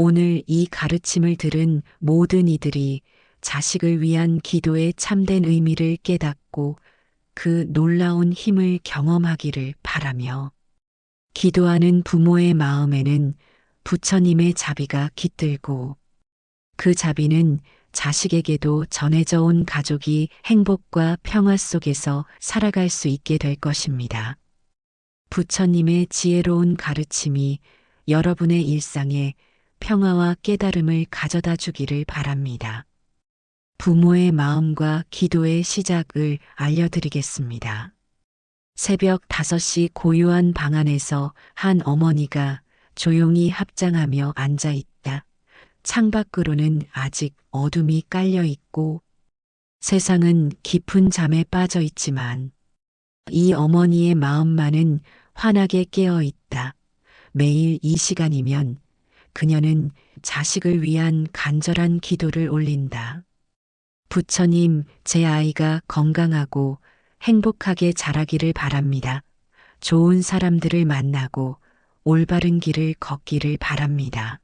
오늘 이 가르침을 들은 모든 이들이 자식을 위한 기도의 참된 의미를 깨닫고 그 놀라운 힘을 경험하기를 바라며 기도하는 부모의 마음에는 부처님의 자비가 깃들고 그 자비는 자식에게도 전해져 온 가족이 행복과 평화 속에서 살아갈 수 있게 될 것입니다. 부처님의 지혜로운 가르침이 여러분의 일상에 평화와 깨달음을 가져다 주기를 바랍니다. 부모의 마음과 기도의 시작을 알려드리겠습니다. 새벽 5시 고요한 방 안에서 한 어머니가 조용히 합장하며 앉아 있다. 창밖으로는 아직 어둠이 깔려 있고 세상은 깊은 잠에 빠져 있지만 이 어머니의 마음만은 환하게 깨어 있다. 매일 이 시간이면 그녀는 자식을 위한 간절한 기도를 올린다. 부처님, 제 아이가 건강하고 행복하게 자라기를 바랍니다. 좋은 사람들을 만나고 올바른 길을 걷기를 바랍니다.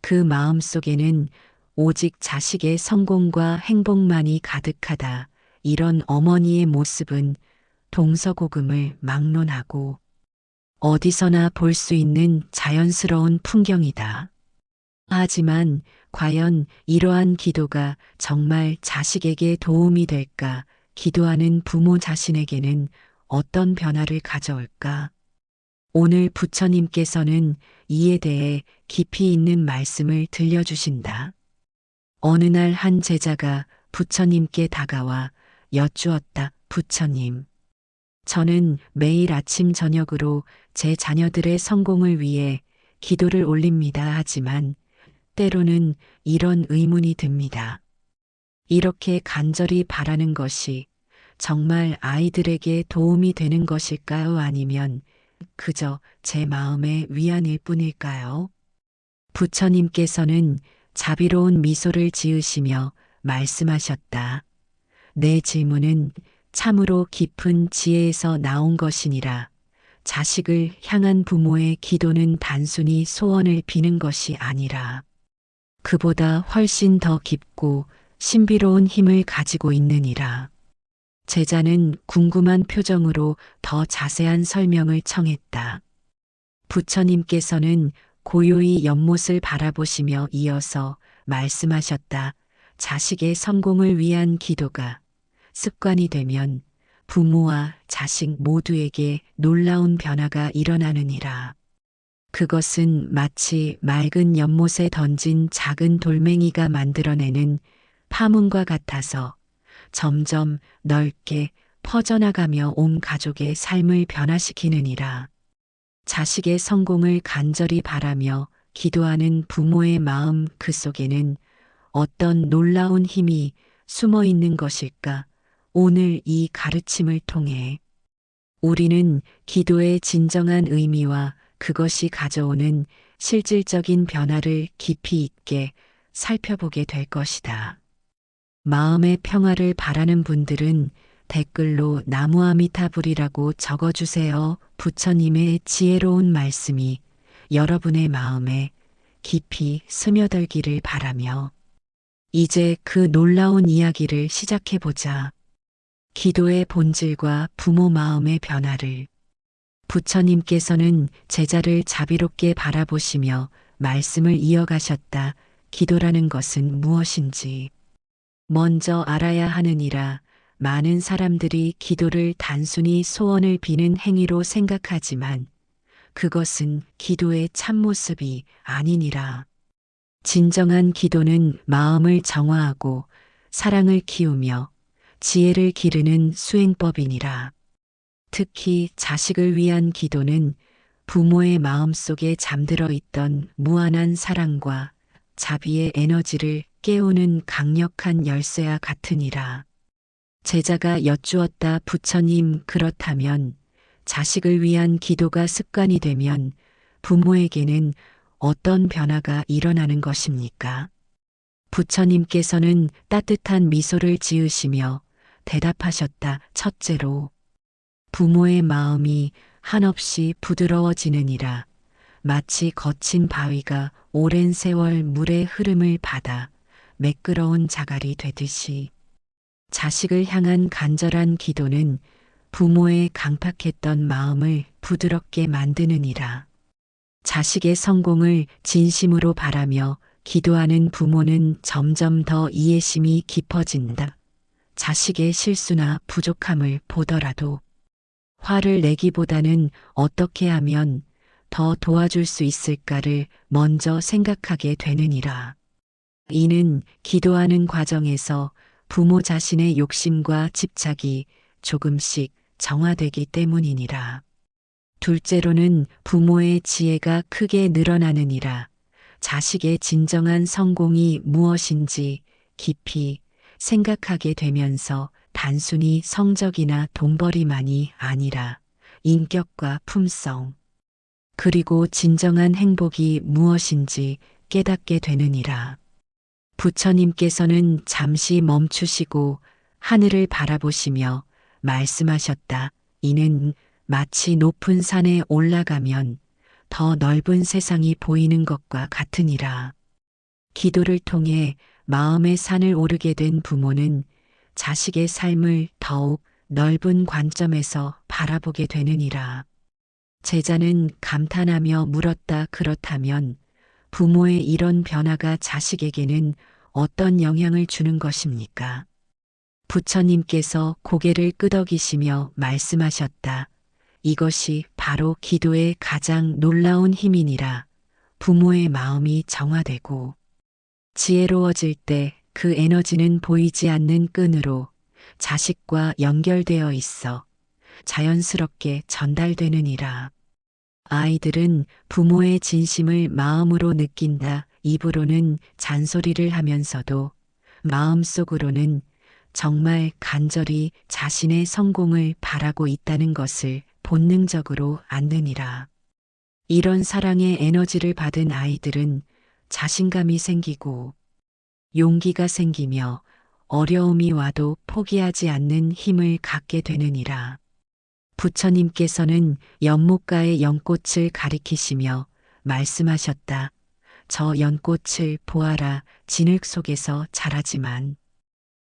그 마음 속에는 오직 자식의 성공과 행복만이 가득하다. 이런 어머니의 모습은 동서고금을 막론하고 어디서나 볼 수 있는 자연스러운 풍경이다. 하지만 과연 이러한 기도가 정말 자식에게 도움이 될까? 기도하는 부모 자신에게는 어떤 변화를 가져올까? 오늘 부처님께서는 이에 대해 깊이 있는 말씀을 들려주신다. 어느 날 한 제자가 부처님께 다가와 여쭈었다. 부처님. 저는 매일 아침 저녁으로 제 자녀들의 성공을 위해 기도를 올립니다. 하지만 때로는 이런 의문이 듭니다. 이렇게 간절히 바라는 것이 정말 아이들에게 도움이 되는 것일까요? 아니면 그저 제 마음의 위안일 뿐일까요? 부처님께서는 자비로운 미소를 지으시며 말씀하셨다. 내 질문은 참으로 깊은 지혜에서 나온 것이니라. 자식을 향한 부모의 기도는 단순히 소원을 비는 것이 아니라 그보다 훨씬 더 깊고 신비로운 힘을 가지고 있느니라. 제자는 궁금한 표정으로 더 자세한 설명을 청했다. 부처님께서는 고요히 연못을 바라보시며 이어서 말씀하셨다. 자식의 성공을 위한 기도가 습관이 되면 부모와 자식 모두에게 놀라운 변화가 일어나느니라. 그것은 마치 맑은 연못에 던진 작은 돌멩이가 만들어내는 파문과 같아서 점점 넓게 퍼져나가며 온 가족의 삶을 변화시키느니라. 자식의 성공을 간절히 바라며 기도하는 부모의 마음 그 속에는 어떤 놀라운 힘이 숨어 있는 것일까? 오늘 이 가르침을 통해 우리는 기도의 진정한 의미와 그것이 가져오는 실질적인 변화를 깊이 있게 살펴보게 될 것이다. 마음의 평화를 바라는 분들은 댓글로 나무아미타불이라고 적어주세요. 부처님의 지혜로운 말씀이 여러분의 마음에 깊이 스며들기를 바라며 이제 그 놀라운 이야기를 시작해보자. 기도의 본질과 부모 마음의 변화를 부처님께서는 제자를 자비롭게 바라보시며 말씀을 이어가셨다. 기도라는 것은 무엇인지 먼저 알아야 하느니라 많은 사람들이 기도를 단순히 소원을 비는 행위로 생각하지만 그것은 기도의 참모습이 아니니라. 진정한 기도는 마음을 정화하고 사랑을 키우며 지혜를 기르는 수행법이니라. 특히 자식을 위한 기도는 부모의 마음 속에 잠들어 있던 무한한 사랑과 자비의 에너지를 깨우는 강력한 열쇠와 같으니라. 제자가 여쭈었다 부처님 그렇다면 자식을 위한 기도가 습관이 되면 부모에게는 어떤 변화가 일어나는 것입니까? 부처님께서는 따뜻한 미소를 지으시며 대답하셨다. 첫째로 부모의 마음이 한없이 부드러워지느니라. 마치 거친 바위가 오랜 세월 물의 흐름을 받아 매끄러운 자갈이 되듯이 자식을 향한 간절한 기도는 부모의 강팍했던 마음을 부드럽게 만드느니라. 자식의 성공을 진심으로 바라며 기도하는 부모는 점점 더 이해심이 깊어진다. 자식의 실수나 부족함을 보더라도 화를 내기보다는 어떻게 하면 더 도와줄 수 있을까를 먼저 생각하게 되느니라. 이는 기도하는 과정에서 부모 자신의 욕심과 집착이 조금씩 정화되기 때문이니라. 둘째로는 부모의 지혜가 크게 늘어나느니라. 자식의 진정한 성공이 무엇인지 깊이 생각하게 되면서 단순히 성적이나 돈벌이만이 아니라 인격과 품성, 그리고 진정한 행복이 무엇인지 깨닫게 되느니라. 부처님께서는 잠시 멈추시고 하늘을 바라보시며 말씀하셨다. 이는 마치 높은 산에 올라가면 더 넓은 세상이 보이는 것과 같으니라. 기도를 통해 마음의 산을 오르게 된 부모는 자식의 삶을 더욱 넓은 관점에서 바라보게 되느니라. 제자는 감탄하며 물었다. 그렇다면 부모의 이런 변화가 자식에게는 어떤 영향을 주는 것입니까? 부처님께서 고개를 끄덕이시며 말씀하셨다. 이것이 바로 기도의 가장 놀라운 힘이니라. 부모의 마음이 정화되고 지혜로워질 때 그 에너지는 보이지 않는 끈으로 자식과 연결되어 있어 자연스럽게 전달되느니라. 아이들은 부모의 진심을 마음으로 느낀다. 입으로는 잔소리를 하면서도 마음속으로는 정말 간절히 자신의 성공을 바라고 있다는 것을 본능적으로 안느니라. 이런 사랑의 에너지를 받은 아이들은 자신감이 생기고 용기가 생기며 어려움이 와도 포기하지 않는 힘을 갖게 되느니라. 부처님께서는 연못가의 연꽃을 가리키시며 말씀하셨다. 저 연꽃을 보아라 진흙 속에서 자라지만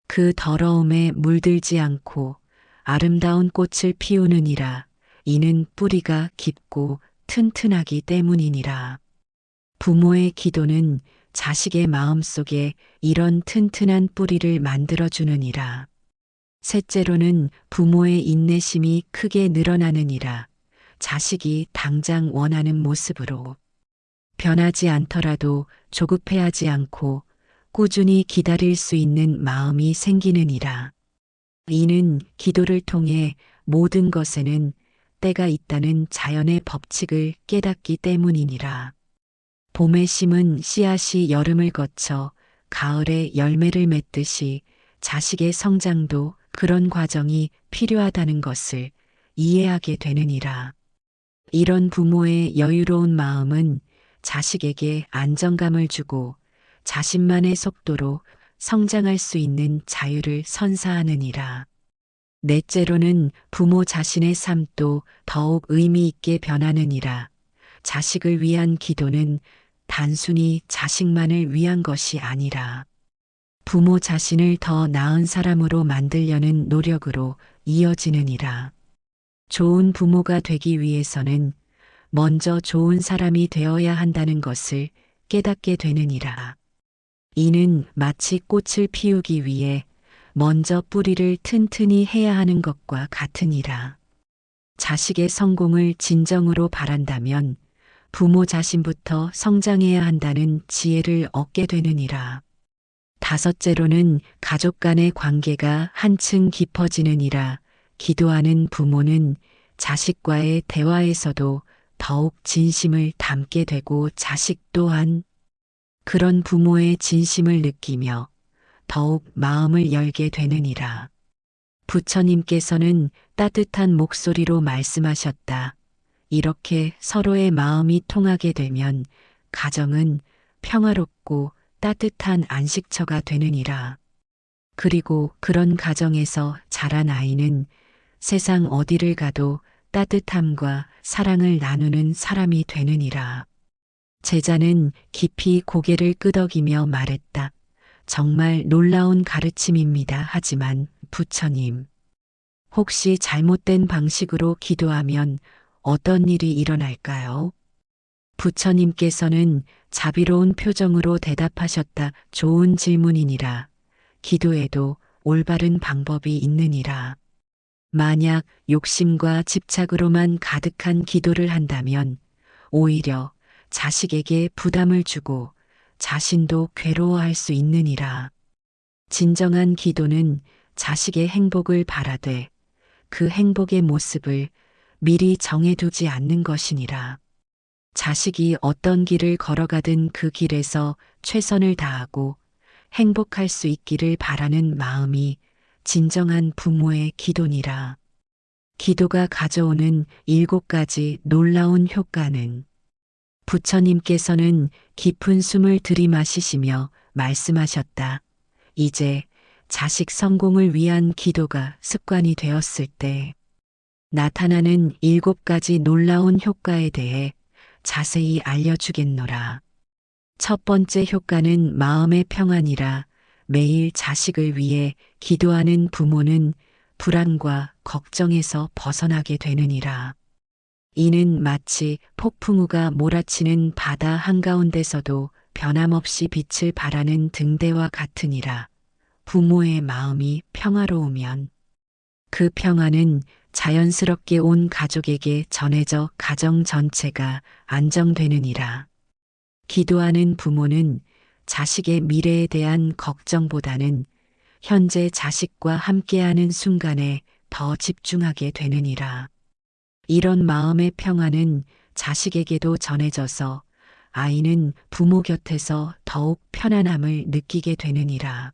그 더러움에 물들지 않고 아름다운 꽃을 피우느니라. 이는 뿌리가 깊고 튼튼하기 때문이니라. 부모의 기도는 자식의 마음 속에 이런 튼튼한 뿌리를 만들어주느니라. 셋째로는 부모의 인내심이 크게 늘어나느니라. 자식이 당장 원하는 모습으로 변하지 않더라도 조급해하지 않고 꾸준히 기다릴 수 있는 마음이 생기느니라. 이는 기도를 통해 모든 것에는 때가 있다는 자연의 법칙을 깨닫기 때문이니라. 봄에 심은 씨앗이 여름을 거쳐 가을에 열매를 맺듯이 자식의 성장도 그런 과정이 필요하다는 것을 이해하게 되느니라. 이런 부모의 여유로운 마음은 자식에게 안정감을 주고 자신만의 속도로 성장할 수 있는 자유를 선사하느니라. 넷째로는 부모 자신의 삶도 더욱 의미 있게 변하느니라. 자식을 위한 기도는 단순히 자식만을 위한 것이 아니라 부모 자신을 더 나은 사람으로 만들려는 노력으로 이어지느니라. 좋은 부모가 되기 위해서는 먼저 좋은 사람이 되어야 한다는 것을 깨닫게 되느니라. 이는 마치 꽃을 피우기 위해 먼저 뿌리를 튼튼히 해야 하는 것과 같으니라. 자식의 성공을 진정으로 바란다면 부모 자신부터 성장해야 한다는 지혜를 얻게 되느니라. 다섯째로는 가족 간의 관계가 한층 깊어지느니라. 기도하는 부모는 자식과의 대화에서도 더욱 진심을 담게 되고 자식 또한 그런 부모의 진심을 느끼며 더욱 마음을 열게 되느니라. 부처님께서는 따뜻한 목소리로 말씀하셨다. 이렇게 서로의 마음이 통하게 되면 가정은 평화롭고 따뜻한 안식처가 되느니라. 그리고 그런 가정에서 자란 아이는 세상 어디를 가도 따뜻함과 사랑을 나누는 사람이 되느니라. 제자는 깊이 고개를 끄덕이며 말했다. 정말 놀라운 가르침입니다. 하지만 부처님, 혹시 잘못된 방식으로 기도하면 어떤 일이 일어날까요? 부처님께서는 자비로운 표정으로 대답하셨다. 좋은 질문이니라. 기도에도 올바른 방법이 있느니라. 만약 욕심과 집착으로만 가득한 기도를 한다면 오히려 자식에게 부담을 주고 자신도 괴로워할 수 있느니라. 진정한 기도는 자식의 행복을 바라되 그 행복의 모습을 미리 정해두지 않는 것이니라. 자식이 어떤 길을 걸어가든 그 길에서 최선을 다하고 행복할 수 있기를 바라는 마음이 진정한 부모의 기도니라. 기도가 가져오는 일곱 가지 놀라운 효과는 부처님께서는 깊은 숨을 들이마시시며 말씀하셨다. 이제 자식 성공을 위한 기도가 습관이 되었을 때 나타나는 일곱 가지 놀라운 효과에 대해 자세히 알려주겠노라. 첫 번째 효과는 마음의 평안이라 매일 자식을 위해 기도하는 부모는 불안과 걱정에서 벗어나게 되느니라. 이는 마치 폭풍우가 몰아치는 바다 한가운데서도 변함없이 빛을 발하는 등대와 같으니라. 부모의 마음이 평화로우면 그 평화는 자연스럽게 온 가족에게 전해져 가정 전체가 안정되느니라. 기도하는 부모는 자식의 미래에 대한 걱정보다는 현재 자식과 함께하는 순간에 더 집중하게 되느니라. 이런 마음의 평화는 자식에게도 전해져서 아이는 부모 곁에서 더욱 편안함을 느끼게 되느니라.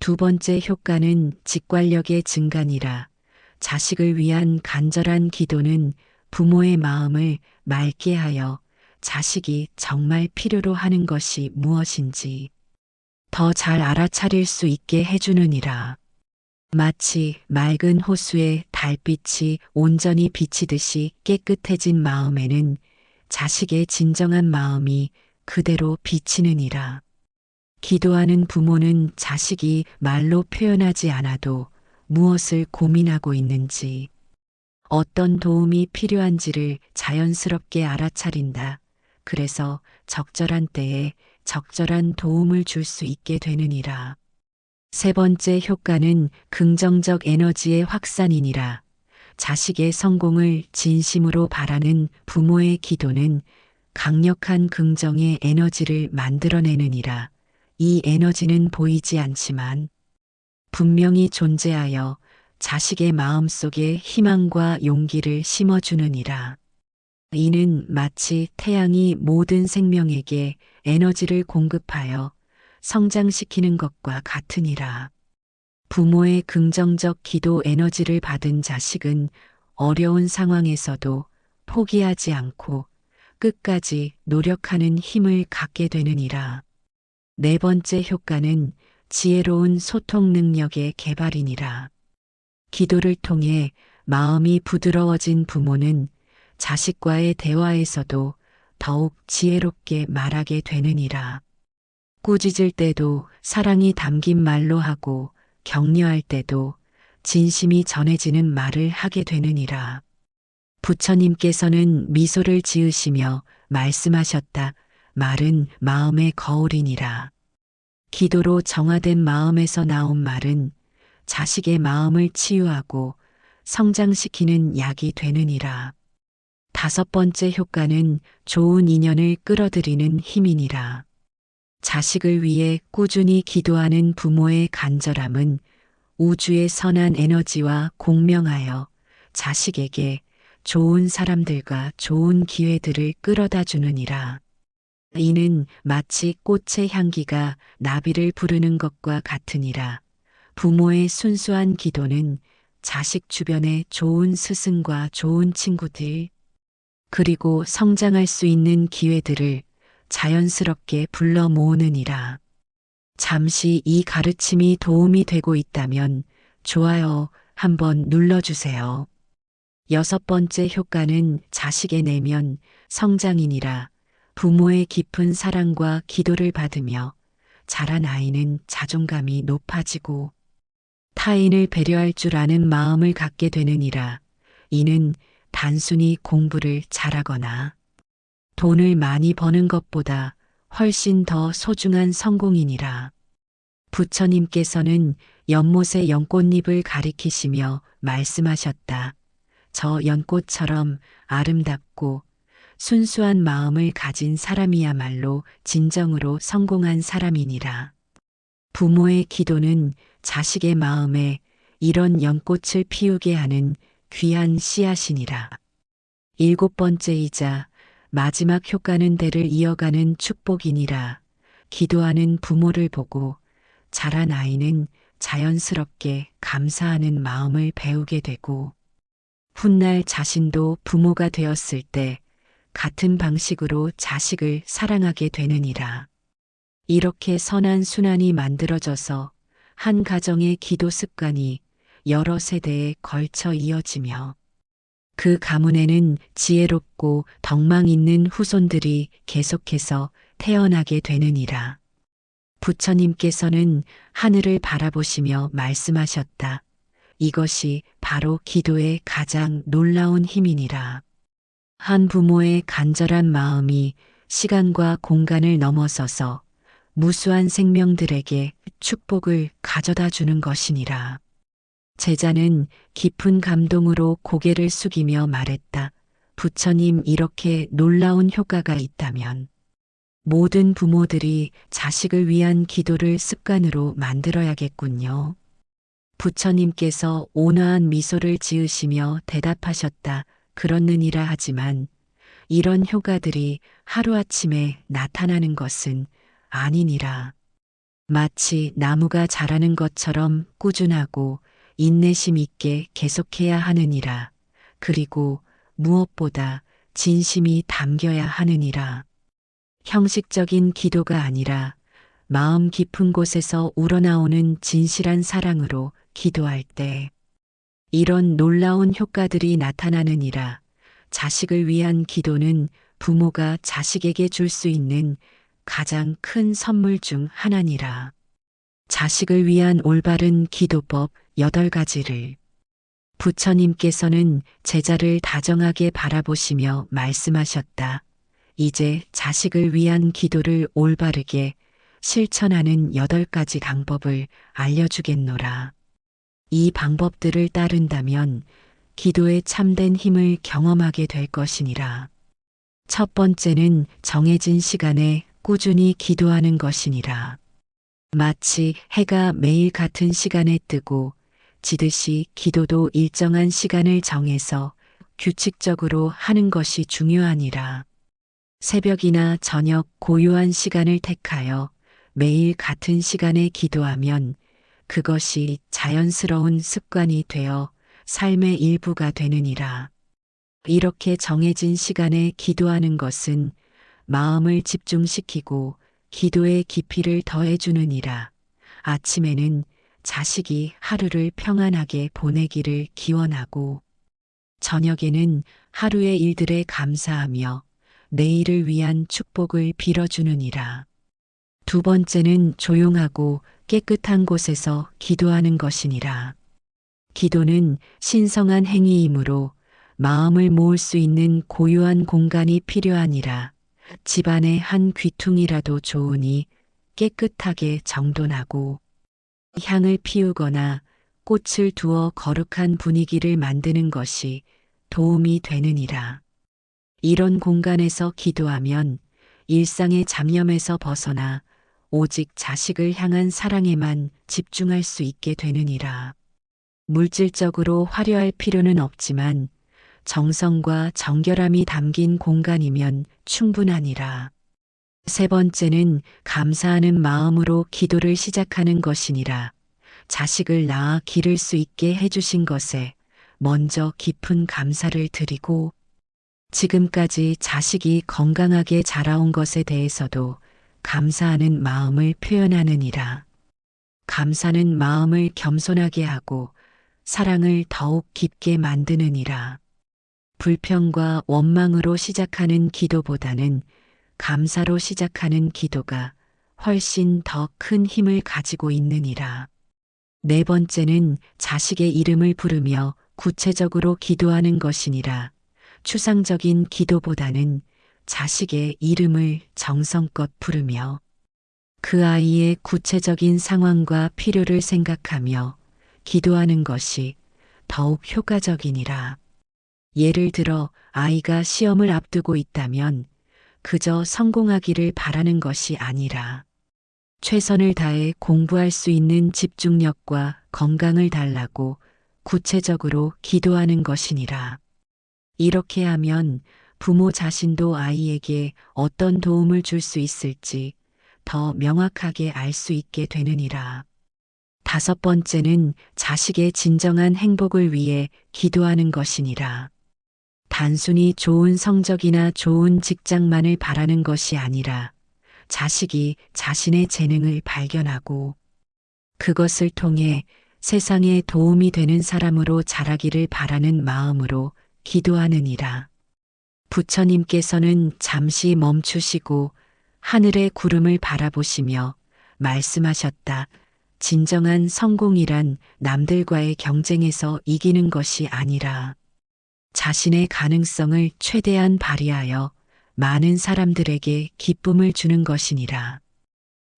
두 번째 효과는 직관력의 증가니라. 자식을 위한 간절한 기도는 부모의 마음을 맑게 하여 자식이 정말 필요로 하는 것이 무엇인지 더 잘 알아차릴 수 있게 해주느니라. 마치 맑은 호수에 달빛이 온전히 비치듯이 깨끗해진 마음에는 자식의 진정한 마음이 그대로 비치느니라. 기도하는 부모는 자식이 말로 표현하지 않아도 무엇을 고민하고 있는지, 어떤 도움이 필요한지를 자연스럽게 알아차린다. 그래서 적절한 때에 적절한 도움을 줄 수 있게 되느니라. 세 번째 효과는 긍정적 에너지의 확산이니라. 자식의 성공을 진심으로 바라는 부모의 기도는 강력한 긍정의 에너지를 만들어내느니라. 이 에너지는 보이지 않지만 분명히 존재하여 자식의 마음 속에 희망과 용기를 심어주느니라. 이는 마치 태양이 모든 생명에게 에너지를 공급하여 성장시키는 것과 같으니라. 부모의 긍정적 기도 에너지를 받은 자식은 어려운 상황에서도 포기하지 않고 끝까지 노력하는 힘을 갖게 되느니라. 네 번째 효과는 지혜로운 소통 능력의 개발이니라. 기도를 통해 마음이 부드러워진 부모는 자식과의 대화에서도 더욱 지혜롭게 말하게 되느니라. 꾸짖을 때도 사랑이 담긴 말로 하고 격려할 때도 진심이 전해지는 말을 하게 되느니라. 부처님께서는 미소를 지으시며 말씀하셨다. 말은 마음의 거울이니라. 기도로 정화된 마음에서 나온 말은 자식의 마음을 치유하고 성장시키는 약이 되느니라. 다섯 번째 효과는 좋은 인연을 끌어들이는 힘이니라. 자식을 위해 꾸준히 기도하는 부모의 간절함은 우주의 선한 에너지와 공명하여 자식에게 좋은 사람들과 좋은 기회들을 끌어다 주느니라. 이는 마치 꽃의 향기가 나비를 부르는 것과 같으니라. 부모의 순수한 기도는 자식 주변에 좋은 스승과 좋은 친구들, 그리고 성장할 수 있는 기회들을 자연스럽게 불러 모으느니라. 잠시 이 가르침이 도움이 되고 있다면 좋아요 한번 눌러주세요. 여섯 번째 효과는 자식의 내면 성장이니라 부모의 깊은 사랑과 기도를 받으며 자란 아이는 자존감이 높아지고 타인을 배려할 줄 아는 마음을 갖게 되느니라. 이는 단순히 공부를 잘하거나 돈을 많이 버는 것보다 훨씬 더 소중한 성공이니라. 부처님께서는 연못의 연꽃잎을 가리키시며 말씀하셨다. 저 연꽃처럼 아름답고 순수한 마음을 가진 사람이야말로 진정으로 성공한 사람이니라. 부모의 기도는 자식의 마음에 이런 연꽃을 피우게 하는 귀한 씨앗이니라. 일곱 번째이자 마지막 효과는 대를 이어가는 축복이니라. 기도하는 부모를 보고 자란 아이는 자연스럽게 감사하는 마음을 배우게 되고 훗날 자신도 부모가 되었을 때 같은 방식으로 자식을 사랑하게 되느니라. 이렇게 선한 순환이 만들어져서 한 가정의 기도 습관이 여러 세대에 걸쳐 이어지며 그 가문에는 지혜롭고 덕망 있는 후손들이 계속해서 태어나게 되느니라. 부처님께서는 하늘을 바라보시며 말씀하셨다. 이것이 바로 기도의 가장 놀라운 힘이니라. 한 부모의 간절한 마음이 시간과 공간을 넘어서서 무수한 생명들에게 축복을 가져다 주는 것이니라. 제자는 깊은 감동으로 고개를 숙이며 말했다. 부처님 이렇게 놀라운 효과가 있다면 모든 부모들이 자식을 위한 기도를 습관으로 만들어야겠군요. 부처님께서 온화한 미소를 지으시며 대답하셨다. 그렇느니라 하지만 이런 효과들이 하루아침에 나타나는 것은 아니니라. 마치 나무가 자라는 것처럼 꾸준하고 인내심 있게 계속해야 하느니라. 그리고 무엇보다 진심이 담겨야 하느니라. 형식적인 기도가 아니라 마음 깊은 곳에서 우러나오는 진실한 사랑으로 기도할 때 이런 놀라운 효과들이 나타나느니라. 자식을 위한 기도는 부모가 자식에게 줄 수 있는 가장 큰 선물 중 하나니라. 자식을 위한 올바른 기도법 8가지를 부처님께서는 제자를 다정하게 바라보시며 말씀하셨다. 이제 자식을 위한 기도를 올바르게 실천하는 8가지 방법을 알려주겠노라. 이 방법들을 따른다면 기도의 참된 힘을 경험하게 될 것이니라. 첫 번째는 정해진 시간에 꾸준히 기도하는 것이니라. 마치 해가 매일 같은 시간에 뜨고 지듯이 기도도 일정한 시간을 정해서 규칙적으로 하는 것이 중요하니라. 새벽이나 저녁 고요한 시간을 택하여 매일 같은 시간에 기도하면 그것이 자연스러운 습관이 되어 삶의 일부가 되느니라. 이렇게 정해진 시간에 기도하는 것은 마음을 집중시키고 기도의 깊이를 더해주느니라. 아침에는 자식이 하루를 평안하게 보내기를 기원하고 저녁에는 하루의 일들에 감사하며 내일을 위한 축복을 빌어주느니라. 두 번째는 조용하고 깨끗한 곳에서 기도하는 것이니라. 기도는 신성한 행위이므로 마음을 모을 수 있는 고요한 공간이 필요하니라. 집안의 한 귀퉁이라도 좋으니 깨끗하게 정돈하고 향을 피우거나 꽃을 두어 거룩한 분위기를 만드는 것이 도움이 되느니라. 이런 공간에서 기도하면 일상의 잡념에서 벗어나 오직 자식을 향한 사랑에만 집중할 수 있게 되느니라. 물질적으로 화려할 필요는 없지만 정성과 정결함이 담긴 공간이면 충분하니라. 세 번째는 감사하는 마음으로 기도를 시작하는 것이니라. 자식을 낳아 기를 수 있게 해주신 것에 먼저 깊은 감사를 드리고 지금까지 자식이 건강하게 자라온 것에 대해서도 감사하는 마음을 표현하느니라. 감사는 마음을 겸손하게 하고 사랑을 더욱 깊게 만드느니라. 불평과 원망으로 시작하는 기도보다는 감사로 시작하는 기도가 훨씬 더 큰 힘을 가지고 있느니라. 네 번째는 자식의 이름을 부르며 구체적으로 기도하는 것이니라. 추상적인 기도보다는 자식의 이름을 정성껏 부르며 그 아이의 구체적인 상황과 필요를 생각하며 기도하는 것이 더욱 효과적이니라. 예를 들어 아이가 시험을 앞두고 있다면 그저 성공하기를 바라는 것이 아니라 최선을 다해 공부할 수 있는 집중력과 건강을 달라고 구체적으로 기도하는 것이니라. 이렇게 하면 부모 자신도 아이에게 어떤 도움을 줄 수 있을지 더 명확하게 알 수 있게 되느니라. 다섯 번째는 자식의 진정한 행복을 위해 기도하는 것이니라. 단순히 좋은 성적이나 좋은 직장만을 바라는 것이 아니라 자식이 자신의 재능을 발견하고 그것을 통해 세상에 도움이 되는 사람으로 자라기를 바라는 마음으로 기도하느니라. 부처님께서는 잠시 멈추시고 하늘의 구름을 바라보시며 말씀하셨다. 진정한 성공이란 남들과의 경쟁에서 이기는 것이 아니라 자신의 가능성을 최대한 발휘하여 많은 사람들에게 기쁨을 주는 것이니라.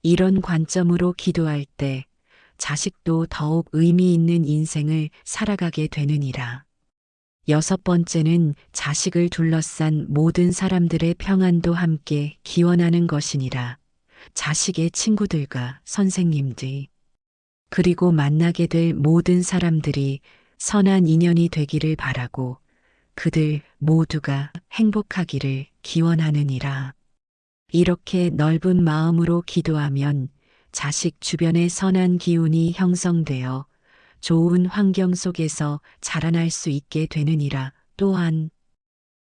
이런 관점으로 기도할 때 자식도 더욱 의미 있는 인생을 살아가게 되느니라. 여섯 번째는 자식을 둘러싼 모든 사람들의 평안도 함께 기원하는 것이니라. 자식의 친구들과 선생님들, 그리고 만나게 될 모든 사람들이 선한 인연이 되기를 바라고 그들 모두가 행복하기를 기원하느니라. 이렇게 넓은 마음으로 기도하면 자식 주변의 선한 기운이 형성되어 좋은 환경 속에서 자라날 수 있게 되느니라. 또한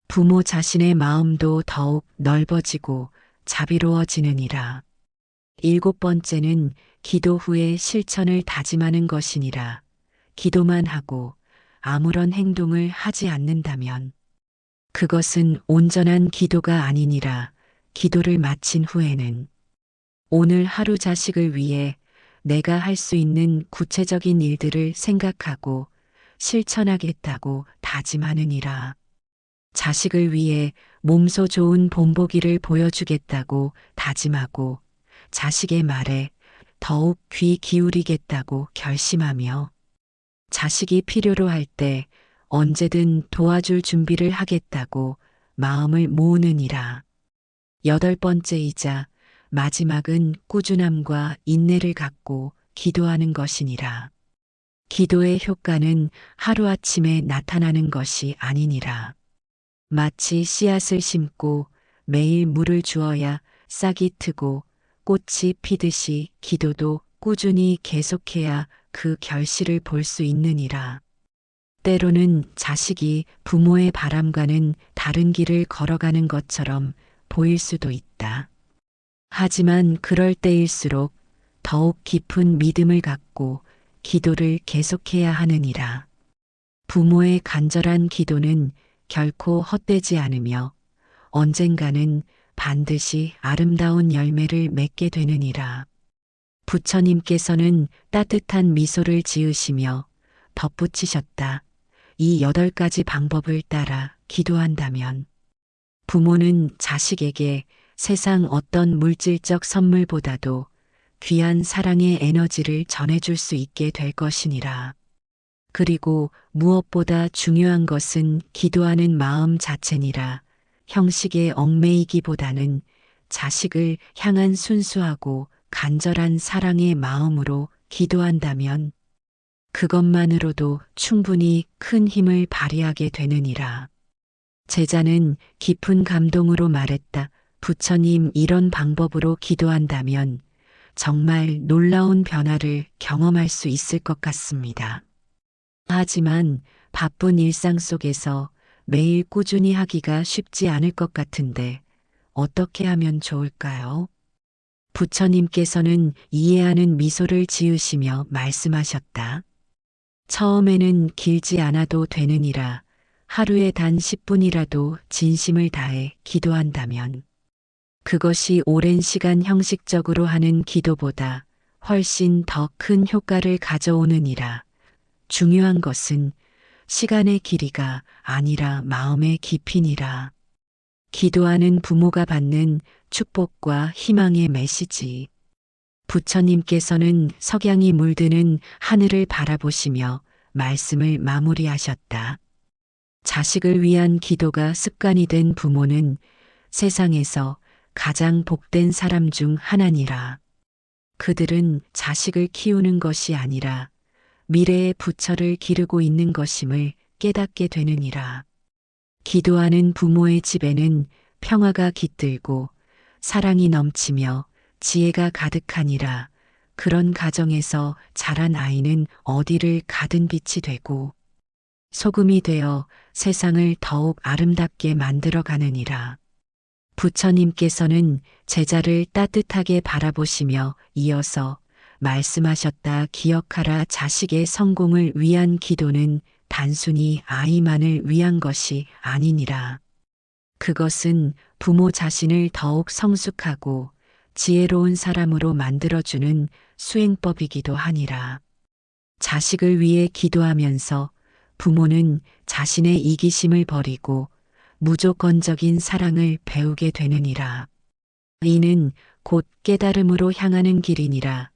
부모 자신의 마음도 더욱 넓어지고 자비로워지느니라. 일곱 번째는 기도 후에 실천을 다짐하는 것이니라. 기도만 하고 아무런 행동을 하지 않는다면 그것은 온전한 기도가 아니니라. 기도를 마친 후에는 오늘 하루 자식을 위해 내가 할 수 있는 구체적인 일들을 생각하고 실천하겠다고 다짐하느니라. 자식을 위해 몸소 좋은 본보기를 보여주겠다고 다짐하고 자식의 말에 더욱 귀 기울이겠다고 결심하며 자식이 필요로 할 때 언제든 도와줄 준비를 하겠다고 마음을 모으느니라. 여덟 번째이자 마지막은 꾸준함과 인내를 갖고 기도하는 것이니라. 기도의 효과는 하루아침에 나타나는 것이 아니니라. 마치 씨앗을 심고 매일 물을 주어야 싹이 트고 꽃이 피듯이 기도도 꾸준히 계속해야 그 결실을 볼 수 있느니라. 때로는 자식이 부모의 바람과는 다른 길을 걸어가는 것처럼 보일 수도 있다. 하지만 그럴 때일수록 더욱 깊은 믿음을 갖고 기도를 계속해야 하느니라. 부모의 간절한 기도는 결코 헛되지 않으며 언젠가는 반드시 아름다운 열매를 맺게 되느니라. 부처님께서는 따뜻한 미소를 지으시며 덧붙이셨다. 이 여덟 가지 방법을 따라 기도한다면 부모는 자식에게 세상 어떤 물질적 선물보다도 귀한 사랑의 에너지를 전해줄 수 있게 될 것이니라. 그리고 무엇보다 중요한 것은 기도하는 마음 자체니라. 형식에 얽매이기보다는 자식을 향한 순수하고 간절한 사랑의 마음으로 기도한다면 그것만으로도 충분히 큰 힘을 발휘하게 되느니라. 제자는 깊은 감동으로 말했다. 부처님 이런 방법으로 기도한다면 정말 놀라운 변화를 경험할 수 있을 것 같습니다. 하지만 바쁜 일상 속에서 매일 꾸준히 하기가 쉽지 않을 것 같은데 어떻게 하면 좋을까요? 부처님께서는 이해하는 미소를 지으시며 말씀하셨다. 처음에는 길지 않아도 되느니라 하루에 단 10분이라도 진심을 다해 기도한다면 그것이 오랜 시간 형식적으로 하는 기도보다 훨씬 더 큰 효과를 가져오느니라. 중요한 것은 시간의 길이가 아니라 마음의 깊이니라. 기도하는 부모가 받는 축복과 희망의 메시지. 부처님께서는 석양이 물드는 하늘을 바라보시며 말씀을 마무리하셨다. 자식을 위한 기도가 습관이 된 부모는 세상에서 가장 복된 사람 중 하나니라. 그들은 자식을 키우는 것이 아니라 미래의 부처를 기르고 있는 것임을 깨닫게 되느니라. 기도하는 부모의 집에는 평화가 깃들고 사랑이 넘치며 지혜가 가득하니라. 그런 가정에서 자란 아이는 어디를 가든 빛이 되고 소금이 되어 세상을 더욱 아름답게 만들어 가느니라. 부처님께서는 제자를 따뜻하게 바라보시며 이어서 말씀하셨다 기억하라 자식의 성공을 위한 기도는 단순히 아이만을 위한 것이 아니니라. 그것은 부모 자신을 더욱 성숙하고 지혜로운 사람으로 만들어주는 수행법이기도 하니라. 자식을 위해 기도하면서 부모는 자신의 이기심을 버리고 무조건적인 사랑을 배우게 되느니라. 이는 곧 깨달음으로 향하는 길이니라.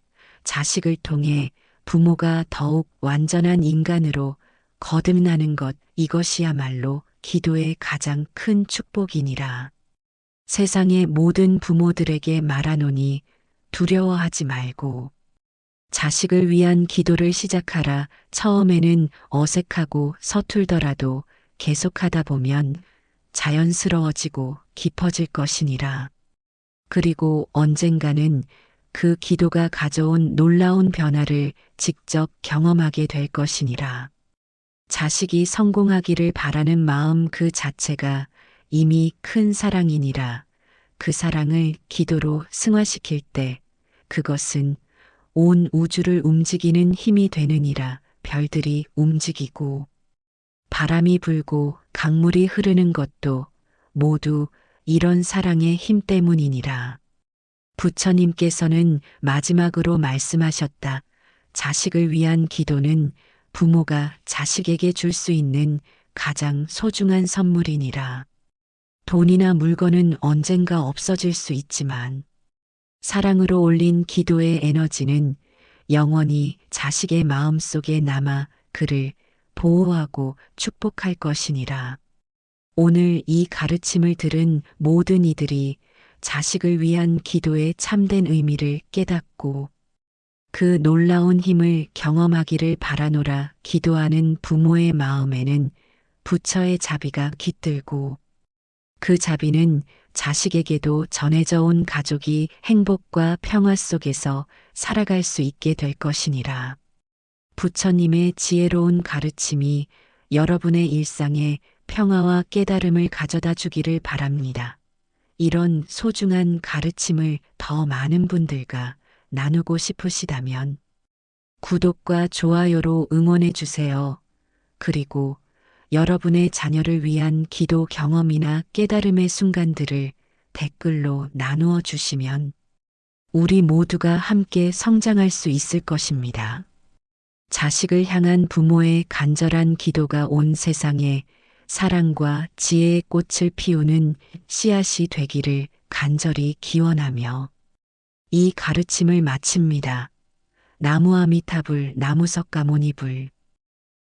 자식을 통해 부모가 더욱 완전한 인간으로 거듭나는 것 이것이야말로 기도의 가장 큰 축복이니라. 세상의 모든 부모들에게 말하노니 두려워하지 말고 자식을 위한 기도를 시작하라. 처음에는 어색하고 서툴더라도 계속하다 보면 자연스러워지고 깊어질 것이니라. 그리고 언젠가는 그 기도가 가져온 놀라운 변화를 직접 경험하게 될 것이니라. 자식이 성공하기를 바라는 마음 그 자체가 이미 큰 사랑이니라. 그 사랑을 기도로 승화시킬 때 그것은 온 우주를 움직이는 힘이 되느니라. 별들이 움직이고 바람이 불고 강물이 흐르는 것도 모두 이런 사랑의 힘 때문이니라. 부처님께서는 마지막으로 말씀하셨다. 자식을 위한 기도는 부모가 자식에게 줄 수 있는 가장 소중한 선물이니라. 돈이나 물건은 언젠가 없어질 수 있지만 사랑으로 올린 기도의 에너지는 영원히 자식의 마음 속에 남아 그를 보호하고 축복할 것이니라. 오늘 이 가르침을 들은 모든 이들이 자식을 위한 기도의 참된 의미를 깨닫고 그 놀라운 힘을 경험하기를 바라노라 기도하는 부모의 마음에는 부처의 자비가 깃들고 그 자비는 자식에게도 전해져 온 가족이 행복과 평화 속에서 살아갈 수 있게 될 것이니라. 부처님의 지혜로운 가르침이 여러분의 일상에 평화와 깨달음을 가져다 주기를 바랍니다. 이런 소중한 가르침을 더 많은 분들과 나누고 싶으시다면 구독과 좋아요로 응원해 주세요. 그리고 여러분의 자녀를 위한 기도 경험이나 깨달음의 순간들을 댓글로 나누어 주시면 우리 모두가 함께 성장할 수 있을 것입니다. 자식을 향한 부모의 간절한 기도가 온 세상에 사랑과 지혜의 꽃을 피우는 씨앗이 되기를 간절히 기원하며 이 가르침을 마칩니다. 나무 아미타불 나무석 가모니불